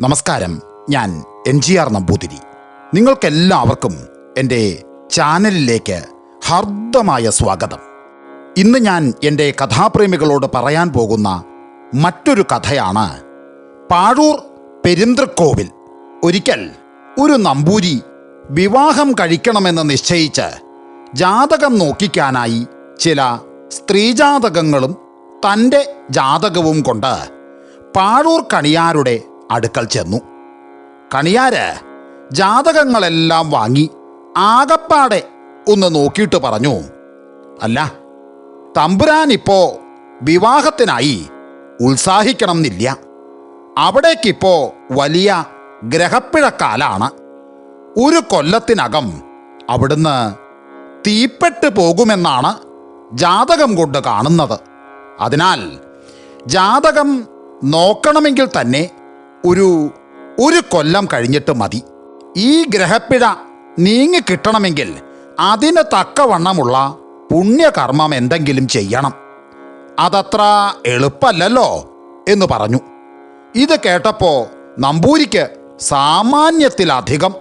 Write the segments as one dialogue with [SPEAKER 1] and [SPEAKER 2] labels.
[SPEAKER 1] നമസ്കാരം. ഞാൻ N G R Namboothiri. നിങ്ങൾക്കെല്ലാവർക്കും എന്റെ ചാനലിലേക്ക് ഹാർദമായ സ്വാഗതം. ഇന്ന് ഞാൻ എന്റെ കഥാപ്രേമികളോട് പറയാൻ പോകുന്ന മറ്റൊരു കഥയാണ്. പാഴൂർ പെരിന്തൃക്കോവിൽ ഒരിക്കൽ ഒരു നമ്പൂരി വിവാഹം കഴിക്കണമെന്ന് നിശ്ചയിച്ച് ജാതകം നോക്കിക്കാനായി ചില സ്ത്രീജാതകങ്ങളും തന്റെ ജാതകവും കൊണ്ട് പാഴൂർ കണിയാരുടെ അടുക്കൽ ചെന്നു. കണിയാര് ജാതകങ്ങളെല്ലാം വാങ്ങി ആകപ്പാടെ ഒന്ന് നോക്കിയിട്ട് പറഞ്ഞു. അല്ല തമ്പുരാൻ ഇപ്പോ വിവാഹത്തിനായി ഉത്സാഹിക്കണം എന്നില്ല അവിടേക്കിപ്പോ വലിയ ഗ്രഹപ്പിഴക്കാലാണ്. ഒരു കൊല്ലത്തിനകം അവിടുന്ന് തീപ്പെട്ട് പോകുമെന്നാണ് ജാതകം കൊണ്ട് കാണുന്നത്. അതിനാൽ ജാതകം നോക്കണമെങ്കിൽ തന്നെ ഒരു ഒരു കൊല്ലം കഴിഞ്ഞിട്ട് മതി. ഈ ഗ്രഹപ്പിഴ നീങ്ങി കിട്ടണമെങ്കിൽ അതിന് തക്കവണ്ണമുള്ള പുണ്യകർമ്മം എന്തെങ്കിലും ചെയ്യണം. അതത്ര എളുപ്പമല്ലല്ലോ എന്ന് പറഞ്ഞു. ഇത് കേട്ടപ്പോൾ നമ്പൂരിക്ക് സാമാന്യത്തിലധികം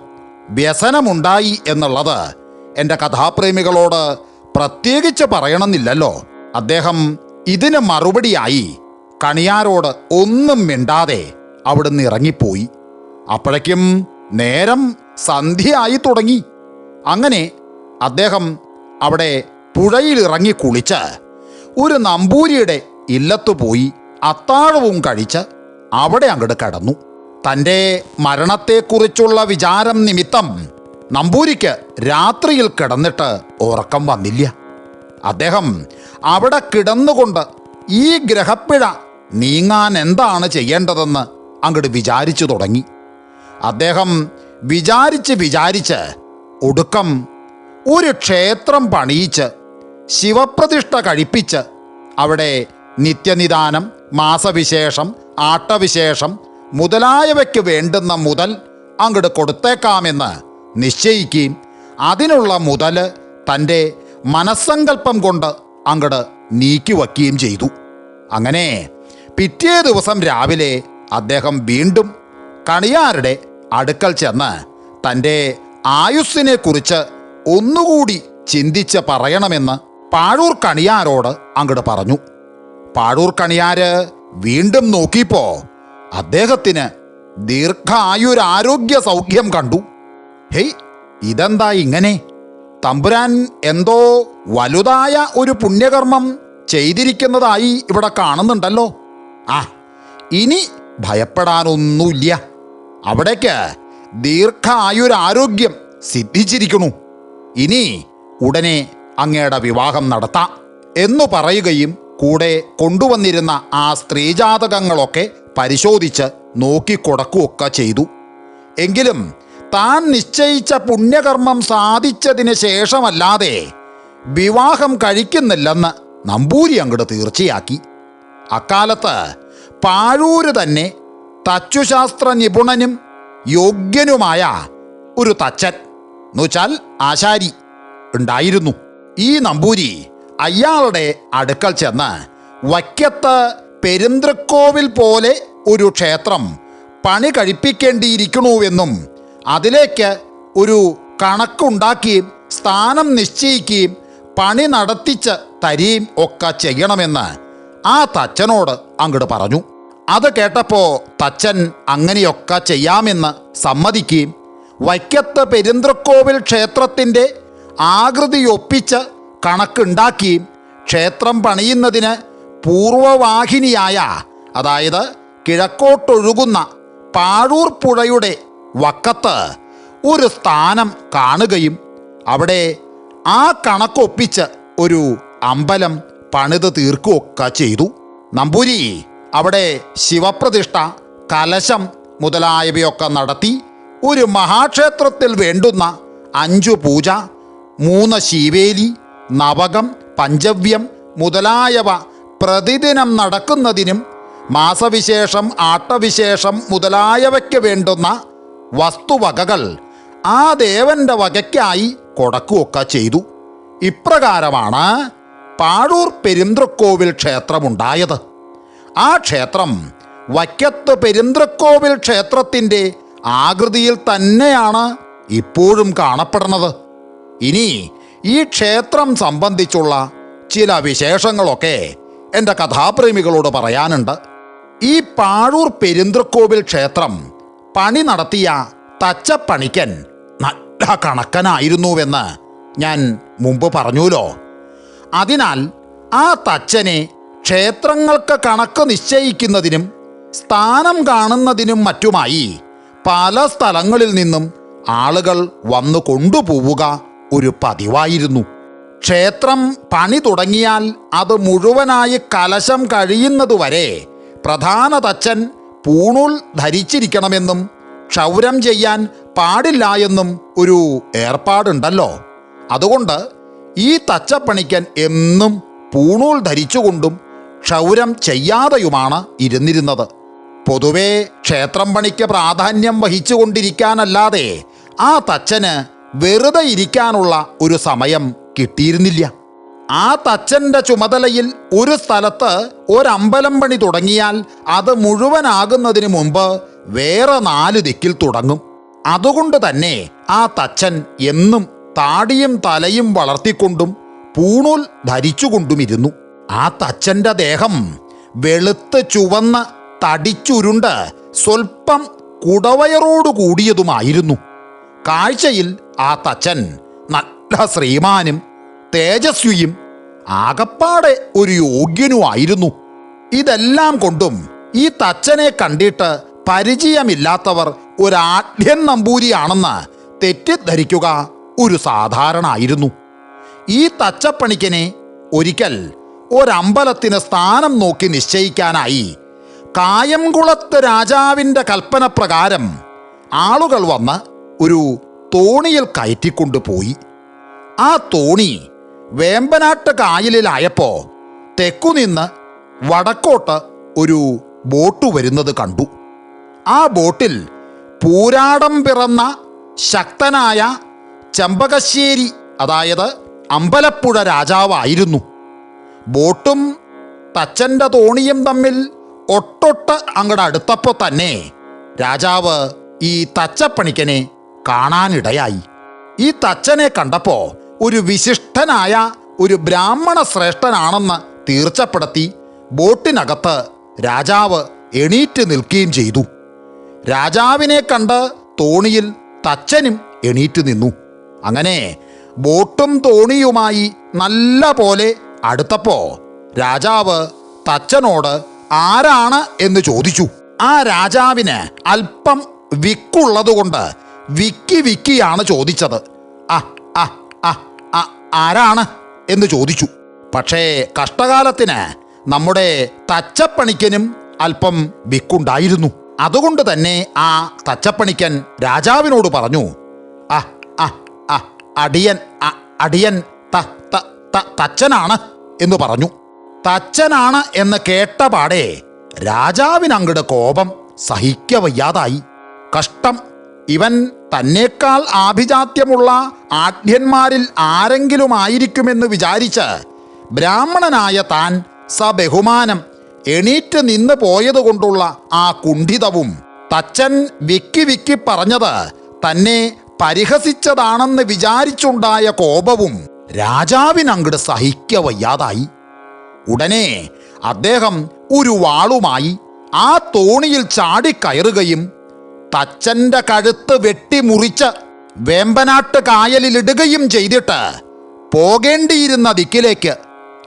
[SPEAKER 1] വ്യസനമുണ്ടായി എന്നുള്ളത് എന്റെ കഥാപ്രേമികളോട് പ്രത്യേകിച്ച് പറയണമെന്നില്ലല്ലോ. അദ്ദേഹം ഇതിന് മറുപടിയായി കണിയാരോട് ഒന്നും മിണ്ടാതെ അവിടുന്ന് ഇറങ്ങിപ്പോയി. അപ്പോഴേക്കും നേരം സന്ധ്യയായി തുടങ്ങി. അങ്ങനെ അദ്ദേഹം അവിടെ പുഴയിൽ ഇറങ്ങി കുളിച്ച് ഒരു നമ്പൂരിയുടെ ഇല്ലത്തു പോയി അത്താഴവും കഴിച്ച് അവിടെ അങ്ങോട്ട് കടന്നു. തന്റെ മരണത്തെക്കുറിച്ചുള്ള വിചാരം നിമിത്തം നമ്പൂരിക്ക് രാത്രിയിൽ കിടന്നിട്ട് ഉറക്കം വന്നില്ല. അദ്ദേഹം അവിടെ കിടന്നുകൊണ്ട് ഈ ഗ്രഹപ്പിഴ നീങ്ങാൻ എന്താണ് ചെയ്യേണ്ടതെന്ന് അങ്ങോട്ട് വിചാരിച്ചു തുടങ്ങി. അദ്ദേഹം വിചാരിച്ച് വിചാരിച്ച് ഒടുക്കം ഒരു ക്ഷേത്രം പണിയിച്ച് ശിവപ്രതിഷ്ഠ കഴിപ്പിച്ച് അവിടെ നിത്യനിദാനം മാസവിശേഷം ആട്ടവിശേഷം മുതലായവയ്ക്ക് വേണ്ടുന്ന മുതൽ അങ്ങോട്ട് കൊടുത്തേക്കാമെന്ന് നിശ്ചയിക്കുകയും അതിനുള്ള മുതൽ തന്റെ മനസ്സങ്കല്പം കൊണ്ട് അങ്ങോട്ട് നീക്കി വയ്ക്കുകയും ചെയ്തു. അങ്ങനെ പിറ്റേ ദിവസം രാവിലെ അദ്ദേഹം വീണ്ടും കണിയാരുടെ അടുക്കൽ ചെന്ന് തന്റെ ആയുസ്സിനെക്കുറിച്ച് ഒന്നുകൂടി ചിന്തിച്ച് പറയണമെന്ന് പാഴൂർ കണിയാരോട് അങ്ങോട്ട് പറഞ്ഞു. പാഴൂർ കണിയാര് വീണ്ടും നോക്കിയപ്പോ അദ്ദേഹത്തിന് ദീർഘായുരാരോഗ്യ സൗഖ്യം കണ്ടു. ഹേയ് ഇതെന്താ ഇങ്ങനെ? തമ്പുരാൻ എന്തോ വലുതായ ഒരു പുണ്യകർമ്മം ചെയ്തിരിക്കുന്നതായി ഇവിടെ കാണുന്നുണ്ടല്ലോ. ആ ഇനി ഭയപ്പെടാനൊന്നുമില്ല. അവിടേക്ക് ദീർഘായുരാരോഗ്യം സിദ്ധിച്ചിരിക്കണു ഇനി ഉടനെ അങ്ങയുടെ വിവാഹം നടത്താം എന്നു പറയുകയും കൂടെ കൊണ്ടുവന്നിരുന്ന ആ സ്ത്രീജാതകങ്ങളൊക്കെ പരിശോധിച്ച് നോക്കിക്കൊടക്കുകയൊക്കെ ചെയ്തു. എങ്കിലും താൻ നിശ്ചയിച്ച പുണ്യകർമ്മം സാധിച്ചതിന് ശേഷമല്ലാതെ വിവാഹം കഴിക്കുന്നില്ലെന്ന് നമ്പൂരി അങ്ങോട്ട് തീർച്ചയാക്കി. അക്കാലത്ത് പാഴൂര് തന്നെ തച്ചുശാസ്ത്ര നിപുണനും യോഗ്യനുമായ ഒരു തച്ചൻ എന്നുവെച്ചാൽ ആശാരി ഉണ്ടായിരുന്നു. ഈ നമ്പൂരി അയാളുടെ അടുക്കൽ ചെന്ന് വയ്ക്കത്ത് പെരുന്തൃക്കോവിൽ പോലെ ഒരു ക്ഷേത്രം പണി കഴിപ്പിക്കേണ്ടിയിരിക്കണുവെന്നും അതിലേക്ക് ഒരു കണക്കുണ്ടാക്കുകയും സ്ഥാനം നിശ്ചയിക്കുകയും പണി നടത്തിച്ച് തരികയും ഒക്കെ ചെയ്യണമെന്ന് ആ തച്ചനോട് അങ്ങോട്ട് പറഞ്ഞു. അത് കേട്ടപ്പോൾ തച്ചൻ അങ്ങനെയൊക്കെ ചെയ്യാമെന്ന് സമ്മതിക്കുകയും വൈക്കത്ത് പെരിന്തൃക്കോവിൽ ക്ഷേത്രത്തിന്റെ ആകൃതി ഒപ്പിച്ച് കണക്കുണ്ടാക്കുകയും ക്ഷേത്രം പണിയുന്നതിന് പൂർവവാഹിനിയായ അതായത് കിഴക്കോട്ടൊഴുകുന്ന പാഴൂർ പുഴയുടെ വക്കത്ത് ഒരു സ്ഥാനം കാണുകയും അവിടെ ആ കണക്കൊപ്പിച്ച് ഒരു അമ്പലം പണിത് തീർക്കുകയൊക്കെ ചെയ്തു. നമ്പൂരി അവിടെ ശിവപ്രതിഷ്ഠ കലശം മുതലായവയൊക്കെ നടത്തി ഒരു മഹാക്ഷേത്രത്തിൽ വേണ്ടുന്ന അഞ്ചു പൂജ മൂന്ന് ശീവേലി നവകം പഞ്ചവ്യം മുതലായവ പ്രതിദിനം നടക്കുന്നതിനും മാസവിശേഷം ആട്ടവിശേഷം മുതലായവയ്ക്ക് വേണ്ടുന്ന വസ്തുവകകൾ ആ ദേവന്റെ വകയ്ക്കായി കൊടുക്കുകയൊക്കെ ചെയ്തു. ഇപ്രകാരമാണ് പാഴൂർ പെരുന്തൃക്കോവിൽ ക്ഷേത്രമുണ്ടായത്. ആ ക്ഷേത്രം വയ്ക്കത്ത് പെരുന്തൃക്കോവിൽ ക്ഷേത്രത്തിന്റെ ആകൃതിയിൽ തന്നെയാണ് ഇപ്പോഴും കാണപ്പെടുന്നത്. ഇനി ഈ ക്ഷേത്രം സംബന്ധിച്ചുള്ള ചില വിശേഷങ്ങളൊക്കെ എന്റെ കഥാപ്രേമികളോട് പറയാനുണ്ട്. ഈ പാഴൂർ പെരുന്തൃക്കോവിൽ ക്ഷേത്രം പണി നടത്തിയ തച്ചപ്പണിക്കൻ നല്ല കണക്കനായിരുന്നുവെന്ന് ഞാൻ മുമ്പ് പറഞ്ഞുല്ലോ. അതിനാൽ ആ തച്ചനെ ക്ഷേത്രങ്ങൾക്ക് കണക്ക് നിശ്ചയിക്കുന്നതിനും സ്ഥാനം കാണുന്നതിനും മറ്റുമായി പല സ്ഥലങ്ങളിൽ നിന്നും ആളുകൾ വന്നു കൊണ്ടുപോവുക ഒരു പതിവായിരുന്നു. ക്ഷേത്രം പണി തുടങ്ങിയാൽ അത് മുഴുവനായി കലശം കഴിയുന്നതുവരെ പ്രധാന തച്ചൻ പൂണൂൽ ധരിച്ചിരിക്കണമെന്നും ക്ഷൗരം ചെയ്യാൻ പാടില്ല എന്നും ഒരു ഏർപ്പാടുണ്ടല്ലോ. അതുകൊണ്ട് ഈ തച്ചപ്പണിക്കൻ എന്നും പൂണൂൽ ധരിച്ചുകൊണ്ടും ക്ഷൗരം ചെയ്യാതെയുമാണ് ഇരുന്നിരുന്നത്. പൊതുവേ ക്ഷേത്രം പണിക്ക് പ്രാധാന്യം വഹിച്ചുകൊണ്ടിരിക്കാനല്ലാതെ ആ തച്ചന് വെറുതെ ഇരിക്കാനുള്ള ഒരു സമയം കിട്ടിയിരുന്നില്ല. ആ തച്ചന്റെ ചുമതലയിൽ ഒരു സ്ഥലത്ത് ഒരമ്പലം പണി തുടങ്ങിയാൽ അത് മുഴുവനാകുന്നതിന് മുമ്പ് വേറെ നാല് ദിക്കിൽ തുടങ്ങും. അതുകൊണ്ട് തന്നെ ആ തച്ചൻ എന്നും താടിയും തലയും വളർത്തിക്കൊണ്ടും പൂണൂൽ ധരിച്ചുകൊണ്ടുമിരുന്നു. ആ തച്ചന്റെ ദേഹം വെളുത്ത് ചുവന്ന തടിച്ചുരുണ്ട് സ്വൽപ്പം കുടവയറോടു കൂടിയതുമായിരുന്നു. കാഴ്ചയിൽ ആ തച്ചൻ നല്ല ശ്രീമാനും തേജസ്വിയും ആകപ്പാടെ ഒരു യോഗ്യനുമായിരുന്നു. ഇതെല്ലാം കൊണ്ടും ഈ തച്ചനെ കണ്ടിട്ട് പരിചയമില്ലാത്തവർ ഒരാഢ്യൻ നമ്പൂരിയാണെന്ന് തെറ്റിദ്ധരിക്കുക ഒരു സാധാരണ ആയിരുന്നു ഈ തച്ചപ്പണിക്കനെ ഒരിക്കൽ ഒരമ്പലത്തിന് സ്ഥാനം നോക്കി നിശ്ചയിക്കാനായി. കായംകുളത്ത് രാജാവിന്റെ കൽപ്പന പ്രകാരം ആളുകൾ വന്ന് ഒരു തോണിയിൽ കയറ്റിക്കൊണ്ടുപോയി. ആ തോണി വേമ്പനാട്ട് കായലിലായപ്പോ തെക്കുനിന്ന് വടക്കോട്ട് ഒരു ബോട്ട് വരുന്നത് കണ്ടു. ആ ബോട്ടിൽ പൂരാടം പിറന്ന ശക്തനായ ചെമ്പകശ്ശേരി അതായത് അമ്പലപ്പുഴ രാജാവായിരുന്നു. ബോട്ടും തച്ചന്റെ തോണിയും തമ്മിൽ ഒട്ടൊട്ട് അങ്ങടെ അടുത്തപ്പോൾ തന്നെ രാജാവ് ഈ തച്ചപ്പണിക്കനെ കാണാനിടയായി. ഈ തച്ചനെ കണ്ടപ്പോൾ ഒരു വിശിഷ്ടനായ ഒരു ബ്രാഹ്മണ ശ്രേഷ്ഠനാണെന്ന് തീർച്ചപ്പെടുത്തി ബോട്ടിനകത്ത് രാജാവ് എണീറ്റ് നിൽക്കുകയും ചെയ്തു. രാജാവിനെ കണ്ട് തോണിയിൽ തച്ചനും എണീറ്റ് നിന്നു. അങ്ങനെ ബോട്ടും തോണിയുമായി നല്ല പോലെ അടുത്തപ്പോ രാജാവ് തച്ചനോട് ആരാണ് എന്ന് ചോദിച്ചു. ആ രാജാവിന് അല്പം വിക്കുള്ളതുകൊണ്ട് വിക്കി വിക്കിയാണ് ചോദിച്ചത്. ആ ആ ആ ആരാണ് എന്ന് ചോദിച്ചു. പക്ഷേ കഷ്ടകാലത്തിന് നമ്മുടെ തച്ചപ്പണിക്കനും അല്പം വിക്കുണ്ടായിരുന്നു. അതുകൊണ്ട് തന്നെ ആ തച്ചപ്പണിക്കൻ രാജാവിനോട് പറഞ്ഞു ആ ആ അടിയൻ അടിയൻ ത- തച്ചനാണ്. എന്ന് പറഞ്ഞു. തച്ചനാണ് എന്ന് കേട്ടപാടെ രാജാവിനങ്ങട് കോപം സഹിക്കവയ്യാതായി കഷ്ടം. ഇവൻ തന്നേക്കാൾ ആഭിജാത്യമുള്ള ആഢ്യന്മാരിൽ ആരെങ്കിലും ആയിരിക്കുമെന്ന് വിചാരിച്ച് ബ്രാഹ്മണനായ താൻ സബഹുമാനം എണീറ്റ് നിന്ന് പോയതുകൊണ്ടുള്ള ആ കുണ്ഠിതവും തച്ചൻ വിക്കി വിക്കി പറഞ്ഞത് തന്നെ പരിഹസിച്ചതാണെന്ന് വിചാരിച്ചുണ്ടായ കോപവും രാജാവിനങ്ങട് സഹിക്കവയ്യാതായി ഉടനെ അദ്ദേഹം ഒരു വാളുമായി ആ തോണിയിൽ ചാടിക്കയറുകയും തച്ചന്റെ കഴുത്ത് വെട്ടിമുറിച്ച് വേമ്പനാട്ട് കായലിലിടുകയും ചെയ്തിട്ട് പോകേണ്ടിയിരുന്ന ദിക്കിലേക്ക്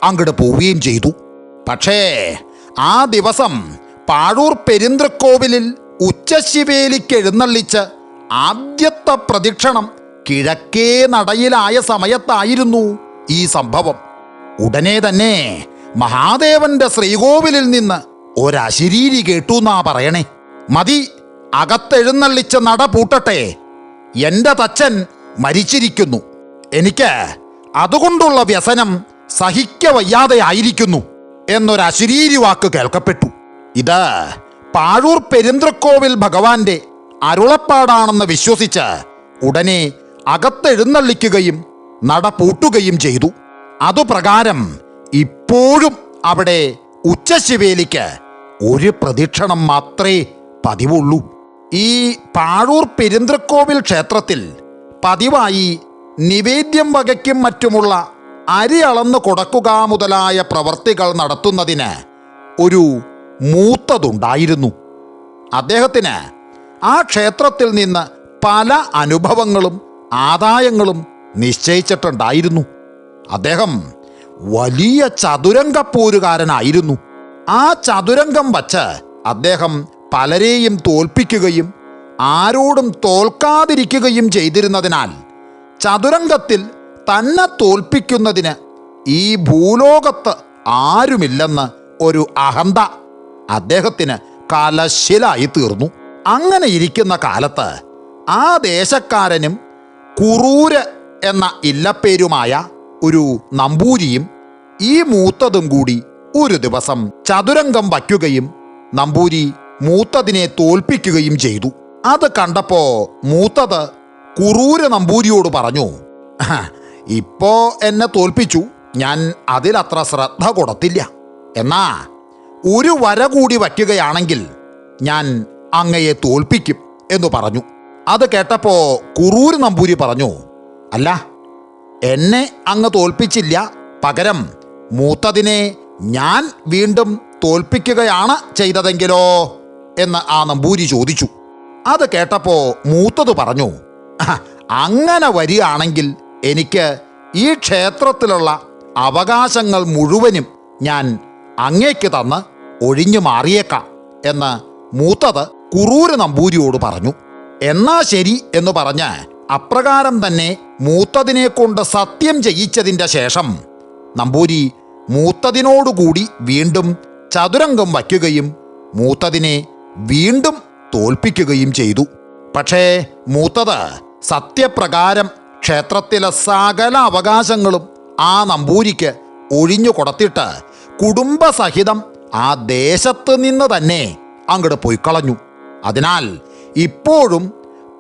[SPEAKER 1] അങ്ങോട്ട് പോവുകയും ചെയ്തു. പക്ഷേ ആ ദിവസം പാഴൂർ പെരിന്തൃക്കോവിലിൽ ഉച്ചശിവേലിക്ക് എഴുന്നള്ളിച്ച് ആദ്യത്തെ പ്രദക്ഷിണം കിഴക്കേ നടയിലായ സമയത്തായിരുന്നു ഈ സംഭവം. ഉടനെ തന്നെ മഹാദേവന്റെ ശ്രീകോവിലിൽ നിന്ന് ഒരശരീരി കേട്ടു എന്നാ പറയണേ. മതി അകത്തെഴുന്നള്ളിച്ച നട പൂട്ടട്ടെ. എന്റെ തച്ചൻ മരിച്ചിരിക്കുന്നു. എനിക്ക് അതുകൊണ്ടുള്ള വ്യസനം സഹിക്കവയ്യാതെ ആയിരിക്കുന്നു എന്നൊരശരീരി വാക്ക് കേൾക്കപ്പെട്ടു. ഇത് പാഴൂർ പെരുന്തൃക്കോവിൽ ഭഗവാന്റെ അരുളപ്പാടാണെന്ന് വിശ്വസിച്ച് ഉടനെ അകത്തെഴുന്നള്ളിക്കുകയും നട പൂട്ടുകയും ചെയ്തു. അതുപ്രകാരം ഇപ്പോഴും അവിടെ ഉച്ചശിവേലിക്ക് ഒരു പ്രദക്ഷിണം മാത്രമേ പതിവുള്ളൂ. ഈ പാഴൂർ പെരുന്തൃക്കോവിൽ ക്ഷേത്രത്തിൽ പതിവായി നിവേദ്യം വകയ്ക്കും മറ്റുമുള്ള അരി അളന്ന് കൊടക്കുക മുതലായ പ്രവർത്തികൾ നടത്തുന്നതിന് ഒരു മൂത്തതുണ്ടായിരുന്നു. അദ്ദേഹത്തിന് ആ ക്ഷേത്രത്തിൽ നിന്ന് പല അനുഭവങ്ങളും ആദായങ്ങളും നിശ്ചയിച്ചിട്ടുണ്ടായിരുന്നു. അദ്ദേഹം വലിയ ചതുരംഗപ്പോരുകാരനായിരുന്നു. ആ ചതുരംഗം വച്ച് അദ്ദേഹം പലരെയും തോൽപ്പിക്കുകയും ആരോടും തോൽക്കാതിരിക്കുകയും ചെയ്തിരുന്നതിനാൽ ചതുരംഗത്തിൽ തന്നെ തോൽപ്പിക്കുന്നതിന് ഈ ഭൂലോകത്ത് ആരുമില്ലെന്ന് ഒരു അഹന്ത അദ്ദേഹത്തിന് കലശിലായി തീർന്നു അങ്ങനെ ഇരിക്കുന്ന കാലത്ത് ആ ദേശക്കാരനും കുറൂര് എന്ന ഇല്ലപ്പേരുമായ ഒരു നമ്പൂരിയും ഈ മൂത്തതും കൂടി ഒരു ദിവസം ചതുരംഗം വയ്ക്കുകയും നമ്പൂരി മൂത്തതിനെ തോൽപ്പിക്കുകയും ചെയ്തു. അത് കണ്ടപ്പോ മൂത്തത് കുറൂര് നമ്പൂരിയോട് പറഞ്ഞു ഇപ്പോ എന്നെ തോൽപ്പിച്ചു. ഞാൻ അതിലത്ര ശ്രദ്ധ കൊടുത്തില്ല. എന്നാ ഒരു വര കൂടി വയ്ക്കുകയാണെങ്കിൽ ഞാൻ അങ്ങയെ തോൽപ്പിക്കും എന്ന് പറഞ്ഞു. അത് കേട്ടപ്പോ കുറൂര് നമ്പൂരി പറഞ്ഞു അല്ല എന്നെ അങ്ങ് തോൽപ്പിച്ചില്ല. പകരം മൂത്തതിനെ ഞാൻ വീണ്ടും തോൽപ്പിക്കുകയാണ് ചെയ്തതെങ്കിലോ? എന്ന് ആ നമ്പൂരി ചോദിച്ചു. അത് കേട്ടപ്പോ മൂത്തത് പറഞ്ഞു അങ്ങനെ വരികയാണെങ്കിൽ എനിക്ക് ഈ ക്ഷേത്രത്തിലുള്ള അവകാശങ്ങൾ മുഴുവനും ഞാൻ അങ്ങേക്ക് തന്ന് ഒഴിഞ്ഞു മാറിയേക്കാം എന്ന് മൂത്തത് കുറൂര് നമ്പൂരിയോട് പറഞ്ഞു. എന്നാ ശരി എന്ന് പറഞ്ഞ് അപ്രകാരം തന്നെ മൂത്തതിനെ കൊണ്ട് സത്യം ചെയ്യിച്ചതിന്റെ ശേഷം നമ്പൂരി മൂത്തതിനോടുകൂടി വീണ്ടും ചതുരംഗം വയ്ക്കുകയും മൂത്തതിനെ വീണ്ടും തോൽപ്പിക്കുകയും ചെയ്തു. പക്ഷേ മൂത്തത് സത്യപ്രകാരം ക്ഷേത്രത്തിലെ സകല അവകാശങ്ങളും ആ നമ്പൂരിക്ക് ഒഴിഞ്ഞു കൊടുത്തിട്ട് കുടുംബസഹിതം ആ ദേശത്ത് നിന്ന് തന്നെ അങ്ങോട്ട് പോയിക്കളഞ്ഞു. അതിനാൽ ഇപ്പോഴും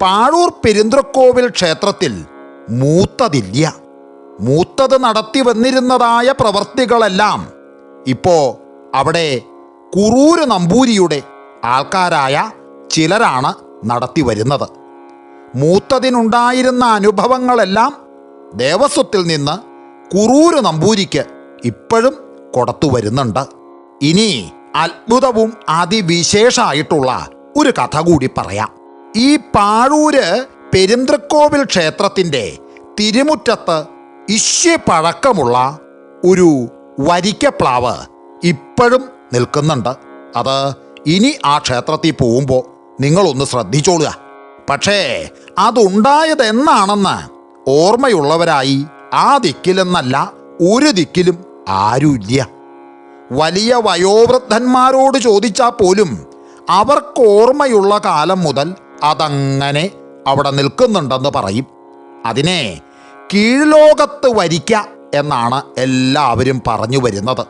[SPEAKER 1] പാഴൂർ പെരുന്തൃക്കോവിൽ ക്ഷേത്രത്തിൽ മൂത്തതില്ല. മൂത്തത് നടത്തി വന്നിരുന്നതായ പ്രവർത്തികളെല്ലാം ഇപ്പോ അവിടെ കുറൂര് നമ്പൂരിയുടെ ആൾക്കാരായ ചിലരാണ് നടത്തി വരുന്നത്. മൂത്തതിനുണ്ടായിരുന്ന അനുഭവങ്ങളെല്ലാം ദേവസ്വത്തിൽ നിന്ന് കുറൂര് നമ്പൂരിക്ക് ഇപ്പോഴും കൊടുത്തു വരുന്നുണ്ട്. ഇനി അത്ഭുതവും അതിവിശേഷമായിട്ടുള്ള ഒരു കഥ കൂടി പറയാം. ഈ പാഴൂര് പെരുന്തൃക്കോവിൽ ക്ഷേത്രത്തിന്റെ തിരുമുറ്റത്ത് ഇശ്യ ഒരു വരിക്കപ്ലാവ് ഇപ്പോഴും നിൽക്കുന്നുണ്ട്. അത് ഇനി ആ ക്ഷേത്രത്തിൽ പോകുമ്പോൾ നിങ്ങളൊന്ന് ശ്രദ്ധിച്ചോളുക. പക്ഷേ അതുണ്ടായത് എന്നാണെന്ന് ഓർമ്മയുള്ളവരായി ആ ദിക്കിലെന്നല്ല ഒരു ദിക്കിലും ആരുമില്ല. വലിയ വയോവൃദ്ധന്മാരോട് ചോദിച്ചാൽ പോലും അവർക്ക് ഓർമ്മയുള്ള കാലം മുതൽ അതങ്ങനെ അവിടെ നിൽക്കുന്നുണ്ടെന്ന് പറയും. അതിനെ കീഴ്ലോകത്ത് വരിക്ക എന്നാണ് എല്ലാവരും പറഞ്ഞു വരുന്നത്.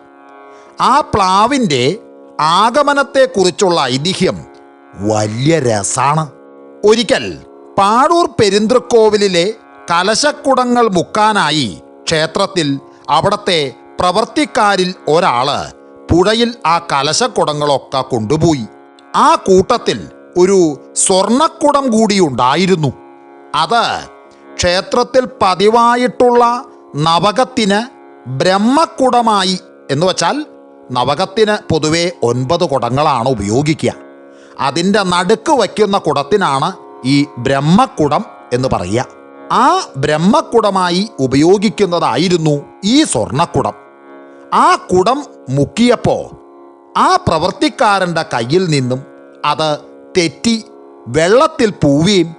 [SPEAKER 1] ആ പ്ലാവിന്റെ ആഗമനത്തെക്കുറിച്ചുള്ള ഐതിഹ്യം വലിയ രസാണ്. ഒരിക്കൽ പാടൂർ പെരിന്തൃക്കോവിലിലെ കലശക്കുടങ്ങൾ മുക്കാനായി ക്ഷേത്രത്തിൽ അവിടത്തെ പ്രവർത്തിക്കാരിൽ ഒരാൾ പുഴയിൽ ആ കലശക്കുടങ്ങളൊക്കെ കൊണ്ടുപോയി. ആ കൂട്ടത്തിൽ ഒരു സ്വർണക്കുടം കൂടി ഉണ്ടായിരുന്നു. അത് ക്ഷേത്രത്തിൽ പതിവായിട്ടുള്ള നവകത്തിന് ബ്രഹ്മക്കുടമായി എന്ന് വച്ചാൽ നവകത്തിന് പൊതുവെ ഒൻപത് കുടങ്ങളാണ് ഉപയോഗിക്കുക. അതിന്റെ നടുക്ക് വയ്ക്കുന്ന കുടത്തിനാണ് ഈ ബ്രഹ്മക്കുടം എന്ന് പറയുക. ആ ബ്രഹ്മക്കുടമായി ഉപയോഗിക്കുന്നതായിരുന്നു ഈ സ്വർണക്കുടം. ആ കുടം മുക്കിയപ്പോൾ ആ പ്രവർത്തിക്കാരന്റെ കയ്യിൽ നിന്നും അത് തെറ്റി വെള്ളത്തിൽ പൂവുകയും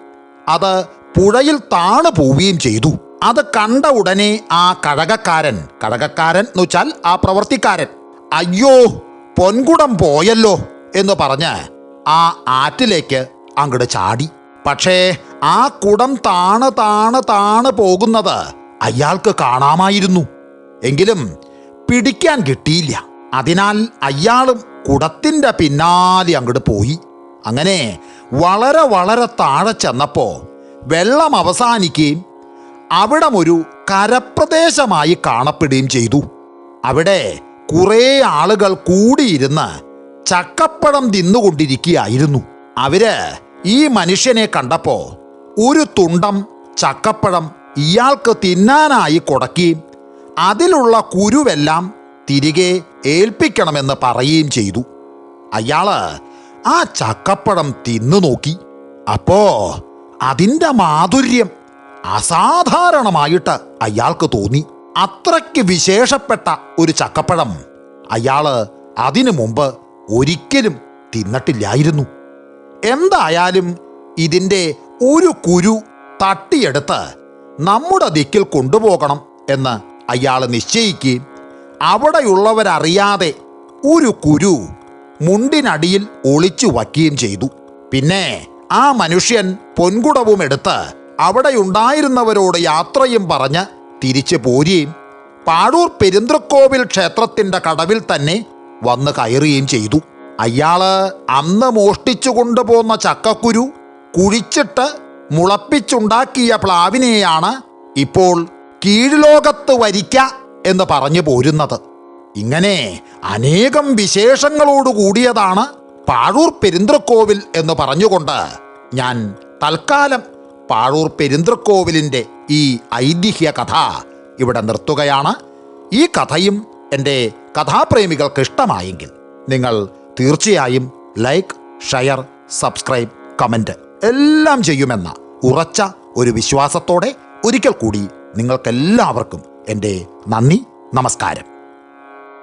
[SPEAKER 1] അത് പുഴയിൽ താണു പോവുകയും ചെയ്തു. അത് കണ്ട ഉടനെ ആ കഴകക്കാരൻ കഴകക്കാരൻ എന്ന് വെച്ചാൽ ആ പ്രവർത്തിക്കാരൻ അയ്യോ പൊൻകുടം പോയല്ലോ എന്ന് പറഞ്ഞ് ആ ആറ്റിലേക്ക് അങ്ങോട്ട് ചാടി. പക്ഷേ ആ കുടം താണ് താണ് താണ് പോകുന്നത് അയാൾക്ക് കാണാമായിരുന്നു. എങ്കിലും പിടിക്കാൻ കിട്ടിയില്ല. അതിനാൽ അയാളും കുടത്തിന്റെ പിന്നാലെ അങ്ങോട്ട് പോയി. അങ്ങനെ വളരെ വളരെ താഴെ ചെന്നപ്പോൾ വെള്ളം അവസാനിക്കുകയും അവിടം ഒരു കരപ്രദേശമായി കാണപ്പെടുകയും ചെയ്തു. അവിടെ കുറേ ആളുകൾ കൂടിയിരുന്ന് ചക്കപ്പഴം തിന്നുകൊണ്ടിരിക്കുകയായിരുന്നു. അവർ ഈ മനുഷ്യനെ കണ്ടപ്പോൾ ഒരു തുണ്ടം ചക്കപ്പഴം ഇയാൾക്ക് തിന്നാനായി കൊടുക്കുകയും അതിലുള്ള കുരുവെല്ലാം തിരികെ ഏൽപ്പിക്കണമെന്ന് പറയുകയും ചെയ്തു. അയാൾ ആ ചക്കപ്പഴം തിന്നു നോക്കി. അപ്പോ അതിന്റെ മാധുര്യം അസാധാരണമായിട്ട് അയാൾക്ക് തോന്നി. അത്രയ്ക്ക് വിശേഷപ്പെട്ട ഒരു ചക്കപ്പഴം അയാൾ അതിനു മുമ്പ് ഒരിക്കലും തിന്നിട്ടില്ലായിരുന്നു. എന്തായാലും ഇതിന്റെ ഒരു കുരു തട്ടിയെടുത്ത് നമ്മുടെ ദിക്കിൽ കൊണ്ടുപോകണം എന്ന് അയാൾ നിശ്ചയിക്കുകയും അവിടെയുള്ളവരറിയാതെ ഒരു കുരു മുണ്ടിനടിയിൽ ഒളിച്ചു വയ്ക്കുകയും ചെയ്തു. പിന്നെ ആ മനുഷ്യൻ പൊൻകുടവും എടുത്ത് അവിടെയുണ്ടായിരുന്നവരോട് യാത്രയും പറഞ്ഞ് തിരിച്ചു പോരുകയും പാടൂർ പെരുന്തൃക്കോവിൽ ക്ഷേത്രത്തിന്റെ കടവിൽ തന്നെ വന്ന് കയറുകയും ചെയ്തു. അയാൾ അന്ന് മോഷ്ടിച്ചു കൊണ്ടുപോന്ന ചക്കക്കുരു കുഴിച്ചിട്ട് മുളപ്പിച്ചുണ്ടാക്കിയ പ്ലാവിനെയാണ് ഇപ്പോൾ കീഴ്ലോകത്ത് വരിക്ക എന്ന് പറഞ്ഞു പോരുന്നത്. ഇങ്ങനെ അനേകം വിശേഷങ്ങളോട് കൂടിയതാണ് പാഴൂർ പെരിന്തൃക്കോവിൽ എന്ന് പറഞ്ഞുകൊണ്ട് ഞാൻ തൽക്കാലം പാഴൂർ പെരിന്തൃക്കോവിലിന്റെ ഈ ഐതിഹ്യ കഥ ഇവിടെ നിർത്തുകയാണ്. ഈ കഥയും എന്റെ കഥാപ്രേമികൾക്ക് ഇഷ്ടമായെങ്കിൽ നിങ്ങൾ തീർച്ചയായും ലൈക്ക് ഷെയർ സബ്സ്ക്രൈബ് കമന്റ് എല്ലാം ചെയ്യുമെന്ന ഉറച്ച ഒരു വിശ്വാസത്തോടെ ഒരിക്കൽ കൂടി നിങ്ങൾക്കെല്ലാവർക്കും എന്റെ നന്ദി നമസ്കാരം.